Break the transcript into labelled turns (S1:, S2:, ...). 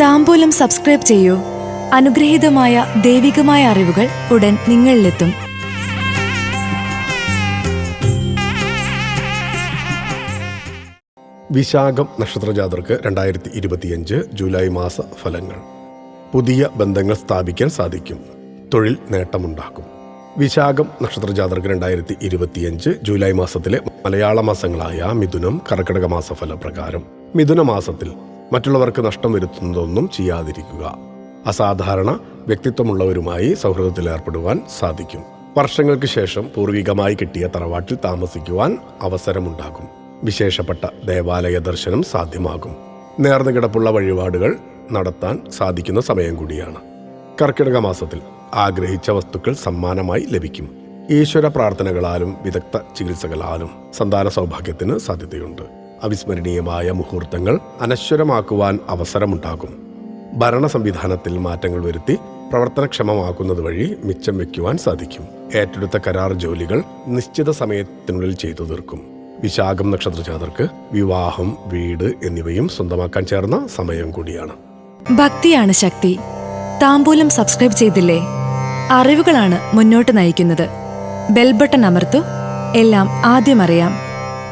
S1: താമ്പൂലം subscribe ചെയ്യൂ. അനുഗ്രഹീതമായ ദൈവികമായ അറിവുകൾ ഉടൻ നിങ്ങളിലെത്തും.
S2: വിശാഖം നക്ഷത്രജാതർക്ക് രണ്ടായിരത്തി ഇരുപത്തിയഞ്ച് ജൂലൈ മാസ ഫലങ്ങൾ. പുതിയ ബന്ധങ്ങൾ സ്ഥാപിക്കാൻ സാധിക്കും. തൊഴിൽ നേട്ടമുണ്ടാക്കും. വിശാഖം നക്ഷത്രജാതർക്ക് രണ്ടായിരത്തി ഇരുപത്തിയഞ്ച് ജൂലൈ മാസത്തിലെ മലയാള മാസങ്ങളായ മിഥുനം കർക്കിടക മാസ ഫലപ്രകാരം. മിഥുന മാസത്തിൽ മറ്റുള്ളവർക്ക് നഷ്ടം വരുത്തുന്നതൊന്നും ചെയ്യാതിരിക്കുക. അസാധാരണ വ്യക്തിത്വമുള്ളവരുമായി സൗഹൃദത്തിൽ ഏർപ്പെടുവാൻ സാധിക്കും. വർഷങ്ങൾക്ക് ശേഷം പൂർവികമായി കിട്ടിയ തറവാട്ടിൽ താമസിക്കുവാൻ അവസരമുണ്ടാകും. വിശേഷപ്പെട്ട ദേവാലയ ദർശനം സാധ്യമാകും. നേർന്നു കിടപ്പുള്ള വഴിപാടുകൾ നടത്താൻ സാധിക്കുന്ന സമയം കൂടിയാണ്. കർക്കിടക മാസത്തിൽ ആഗ്രഹിച്ച വസ്തുക്കൾ സമ്മാനമായി ലഭിക്കും. ഈശ്വര പ്രാർത്ഥനകളാലും വിദഗ്ധ ചികിത്സകളാലും സന്താന സൗഭാഗ്യത്തിന് സാധ്യതയുണ്ട്. അവിസ്മരണീയമായ മുഹൂർത്തങ്ങൾ അനശ്വരമാക്കുവാൻ അവസരമുണ്ടാകും. ഭരണ സംവിധാനത്തിൽ മാറ്റങ്ങൾ വരുത്തി പ്രവർത്തനക്ഷമമാക്കുന്നത് വഴി മിച്ചം വയ്ക്കുവാൻ സാധിക്കും. ഏറ്റെടുത്ത കരാർ ജോലികൾ നിശ്ചിത സമയത്തിനുള്ളിൽ ചെയ്തു തീർക്കും. വിശാഖം നക്ഷത്രജാതർക്ക് വിവാഹം വീട് എന്നിവയും സ്വന്തമാക്കാൻ ചേർന്ന സമയം കൂടിയാണ്.
S1: ഭക്തിയാണ് ശക്തി. താമ്പൂലം സബ്സ്ക്രൈബ് ചെയ്തില്ലേ? അറിവുകളാണ് മുന്നോട്ട് നയിക്കുന്നത്. ബെൽബട്ടൺ അമർത്തു. എല്ലാം ആദ്യം അറിയാം.